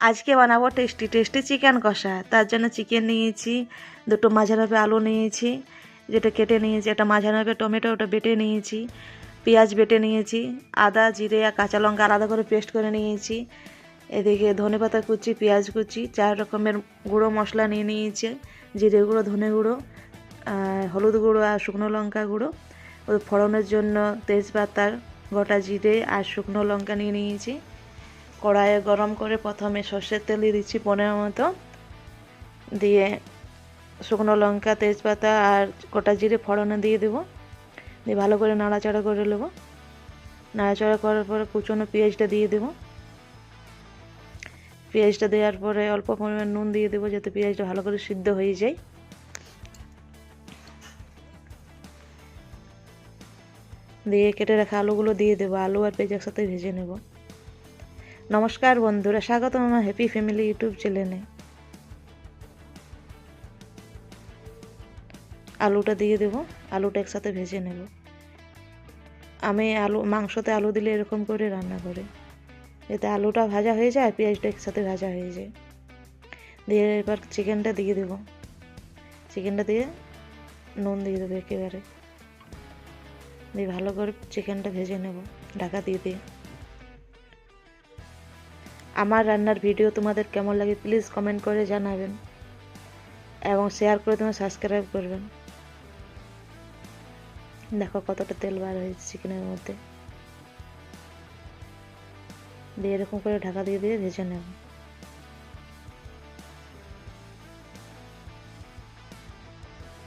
আজকে বানাবো tasty tasty chicken কষা। তার জন্য চিকেন নিয়েছি, দুটো মাঝারি আলু নিয়েছি, যেটা কেটে নিয়েছি, একটা মাঝারি টমেটো, ওটা বেটে নিয়েছি, পেঁয়াজ বেটে নিয়েছি, আদা, জিরে আর কাঁচা লঙ্কা আলাদা করে পেস্ট করে নিয়েছি। এদিকে ধনে পাতা কুচি, পেঁয়াজ কুচি, চার রকমের গুঁড়ো মশলা নিয়ে নিয়েছে, জিরে গুঁড়ো, ধনে গুঁড়ো হলুদ গুঁড়ো আর শুকনো লঙ্কা গুঁড়ো। ফোড়নের জন্য তেজপাতার গোটা জিরে আর শুকনো লঙ্কা নিয়ে নিয়েছি। কড়াইয়ে গরম করে প্রথমে সর্ষের তেল দিচ্ছি পনেরো মতো। দিয়ে শুকনো লঙ্কা, তেজপাতা আর গোটা জিরে ফোড়নে দিয়ে দেবো। দিয়ে ভালো করে নাড়াচাড়া করে নেব। নাড়াচাড়া করার পরে কুচনো পেঁয়াজটা দিয়ে দেবো। পেঁয়াজটা দেওয়ার পরে অল্প পরিমাণ নুন দিয়ে দেবো যাতে পেঁয়াজটা ভালো করে সিদ্ধ হয়ে যায়। দিয়ে কেটে রাখা আলুগুলো দিয়ে দেবো। আলু আর পেঁয়াজ একসাথে ভেজে নেব। নমস্কার বন্ধুরা স্বাগত আমার হ্যাপি ফ্যামিলি ইউটিউব চ্যানেলে আলুটা দিয়ে দেব, আলুটা একসাথে ভেজে নেব। আমি আলু, মাংসতে আলু দিলে এরকম করে রান্না করি। এতে আলুটা ভাজা হয়ে যায়, পেঁয়াজটা একসাথে ভাজা হয়ে যায়। দিয়ে এবার চিকেনটা দিয়ে দেবো। চিকেনটা দিয়ে নুন দিয়ে দেবো একেবারে। দিয়ে ভালো করে চিকেনটা ভেজে নেব, ঢাকা দিয়ে দিয়ে। আমার রান্নার ভিডিও তোমাদের কেমন লাগে প্লিজ কমেন্ট করে জানাবেন। এবং শেয়ার করে তোমার সাবস্ক্রাইব করবেন। দেখো কতটা তেল বার হয়েছে চিকেনের মধ্যে। দিয়ে এরকম করে ঢাকা দিয়ে দিয়ে ভেজে নেব।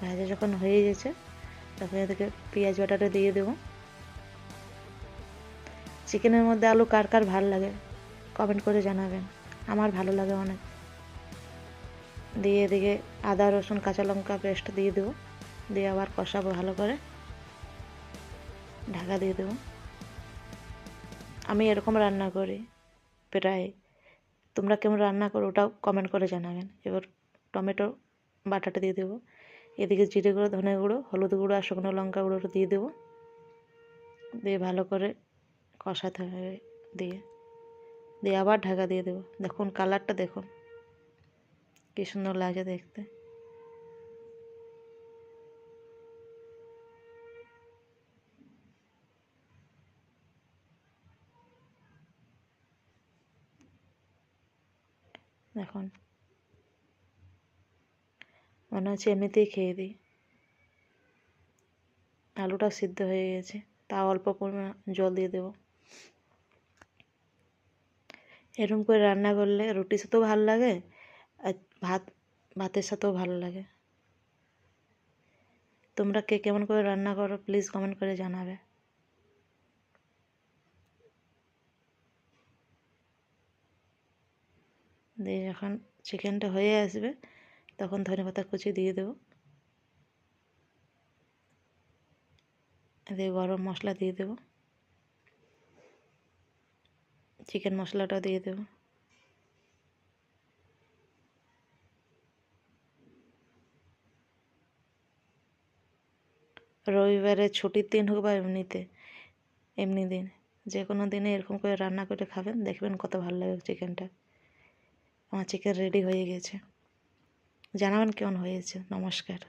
ভাজা যখন হয়ে গেছে, তখন এদিকে পেঁয়াজ বাটাটা দিয়ে দেবো। চিকেনের মধ্যে আলু কার কার ভালো লাগে? কমেন্ট করে জানাবেন। আমার ভালো লাগে অনেক। দিয়ে এদিকে আদা, রসুন, কাঁচা লঙ্কা পেস্ট দিয়ে দেবো। দিয়ে আবার কষাবো ভালো করে। ঢাকা দিয়ে দেবো। আমি এরকম রান্না করি প্রায়। তোমরা কেমন রান্না করো ওটাও কমেন্ট করে জানাবেন। এবার টমেটো বাটাটা দিয়ে দেবো। এদিকে জিরে গুঁড়ো, ধনে গুঁড়ো, হলুদ গুঁড়ো আর শুকনো লঙ্কা গুঁড়োটা দিয়ে দেবো। দিয়ে ভালো করে কষাতে হবে দিয়ে। দিয়ে আবার ঢাকা দিয়ে দেবো। দেখুন কালারটা দেখুন। কী সুন্দর লাগে দেখতে। দেখুন। মনে হচ্ছে এমনিতেই খেয়ে দিই। আলুটা সিদ্ধ হয়ে গেছে। তাও অল্প পরিমাণ জল দিয়ে দেবো। এরকম করে রান্না করলে রুটির সাথেও ভালো লাগে আর ভাত, ভাতের সাথেও ভালো লাগে। তোমরা কে কেমন করে রান্না করো প্লিজ কমেন্ট করে জানাবে। দিয়ে যখন চিকেনটা হয়ে আসবে, তখন ধনে পাতা কুচি দিয়ে দেবো। দিয়ে গরম মশলা দিয়ে দেবো। চিকেন মশলাটা দিয়ে দেবো। রবিবারে ছুটির দিন হোক বা এমনিতে, এমনি দিন যে কোনো দিনে এরকম করে রান্না করে খাবেন, দেখবেন কত ভালো লাগে চিকেনটা। আমার চিকেন রেডি হয়ে গেছে। জানাবেন কেমন হয়েছে, নমস্কার।